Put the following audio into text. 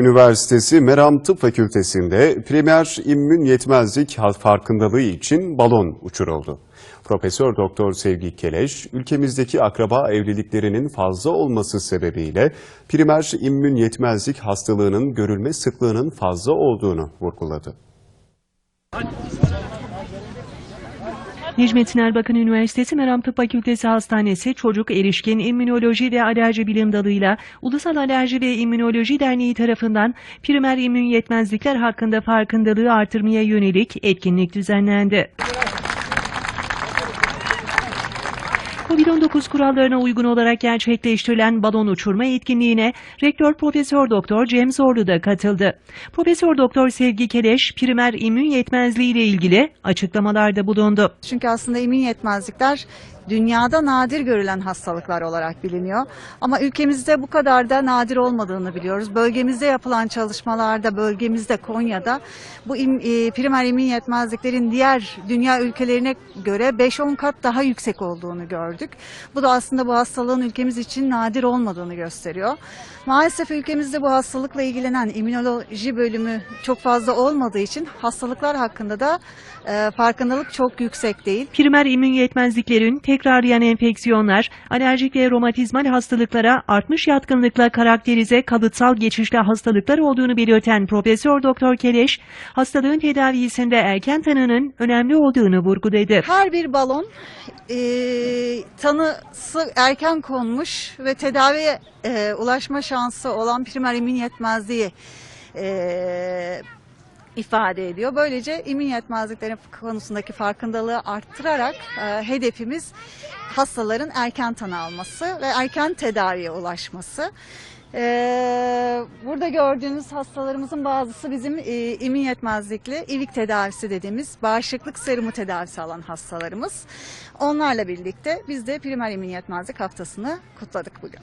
Üniversitesi Meram Tıp Fakültesi'nde primer immün yetmezlik farkındalığı için balon uçuruldu. Profesör Doktor Sevgi Keleş, ülkemizdeki akraba evliliklerinin fazla olması sebebiyle primer immün yetmezlik hastalığının görülme sıklığının fazla olduğunu vurguladı. Necmettin Erbakan Üniversitesi Meram Tıp Fakültesi Hastanesi Çocuk Erişkin İmmünoloji ve Alerji Bilim Dalı'yla Ulusal Alerji ve İmmünoloji Derneği tarafından primer immün yetmezlikler hakkında farkındalığı artırmaya yönelik etkinlik düzenlendi. Covid-19 kurallarına uygun olarak gerçekleştirilen balon uçurma etkinliğine Rektör Profesör Doktor Cem Zorlu da katıldı. Profesör Doktor Sevgi Keleş, primer immün yetmezliği ile ilgili açıklamalarda bulundu. Çünkü aslında immün yetmezlikler dünyada nadir görülen hastalıklar olarak biliniyor. Ama ülkemizde bu kadar da nadir olmadığını biliyoruz. Bölgemizde yapılan çalışmalarda, bölgemizde Konya'da bu im, e, primer immün yetmezliklerin diğer dünya ülkelerine göre 5-10 kat daha yüksek olduğunu gördük. Bu da aslında bu hastalığın ülkemiz için nadir olmadığını gösteriyor. Maalesef ülkemizde bu hastalıkla ilgilenen immünoloji bölümü çok fazla olmadığı için hastalıklar hakkında da e, farkındalık çok yüksek değil. Primer immün yetmezliklerin tekrarlayan enfeksiyonlar, alerjik ve romatizmal hastalıklara artmış yatkınlıkla karakterize kalıtsal geçişli hastalıklar olduğunu belirten Profesör Doktor Keleş, hastalığın tedavisinde erken tanının önemli olduğunu vurguladı. Her bir balon e, tanısı erken konmuş ve tedaviye e, ulaşma şansı olan primer immün yetmezliği e, ifade ediyor. Böylece immün yetmezliklerin konusundaki farkındalığı arttırarak e, hedefimiz hastaların erken tanı alması ve erken tedaviye ulaşması. Ee, burada gördüğünüz hastalarımızın bazısı bizim e, immün yetmezlikli ivik tedavisi dediğimiz bağışıklık serumu tedavisi alan hastalarımız. Onlarla birlikte biz de primer immün yetmezlik haftasını kutladık bugün.